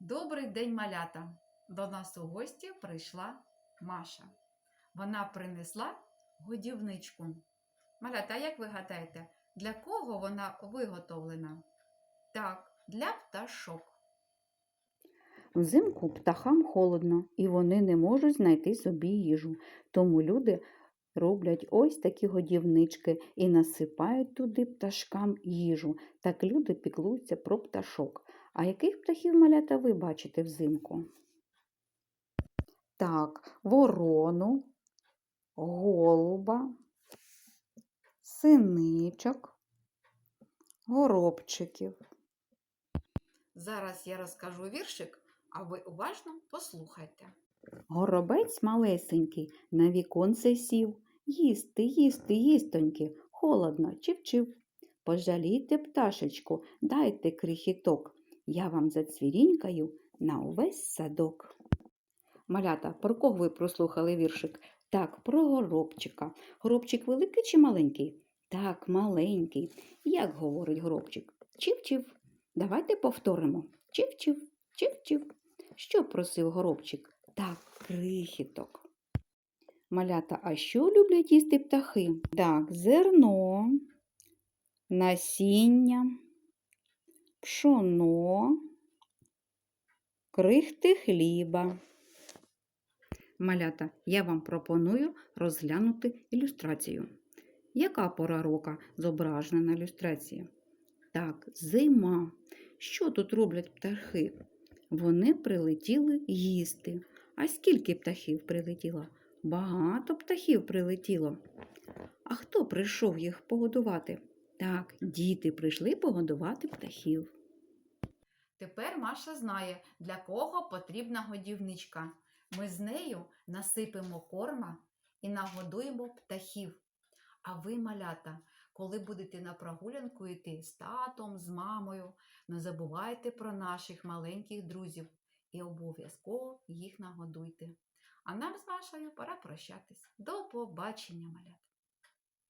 Добрий день, малята! До нас у гості прийшла Маша. Вона принесла годівничку. Малята, як ви гадаєте, для кого вона виготовлена? Так, для пташок. Взимку птахам холодно, і вони не можуть знайти собі їжу. Тому люди роблять ось такі годівнички і насипають туди пташкам їжу. Так люди піклуються про пташок. А яких птахів малята ви бачите взимку? Так, ворону, голуба, синичок, горобчиків. Зараз я розкажу віршик, а ви уважно послухайте. Горобець малесенький на віконце сів. Їсти, їсти, їстоньки, холодно, чив-чив. Пожалійте, пташечку, дайте крихіток. Я вам зацвірінькаю на увесь садок. Малята, про кого ви прослухали віршик? Так, про горобчика. Горобчик великий чи маленький? Так, маленький. Як говорить горобчик? Чив-чив. Давайте повторимо. Чив-чив, чив-чив. Що просив горобчик? Так, крихіток. Малята, а що люблять їсти птахи? Так, зерно, насіння, пшоно, крихти хліба. Малята, я вам пропоную розглянути ілюстрацію. Яка пора рока зображена на ілюстрації? Так, зима. Що тут роблять птахи? Вони прилетіли їсти. А скільки птахів прилетіло? Багато птахів прилетіло. А хто прийшов їх погодувати? Так, діти прийшли погодувати птахів. Тепер Маша знає, для кого потрібна годівничка. Ми з нею насипемо корма і нагодуємо птахів. А ви, малята, коли будете на прогулянку йти з татом, з мамою, не забувайте про наших маленьких друзів і обов'язково їх нагодуйте. А нам з вашою пора прощатись. До побачення, малята!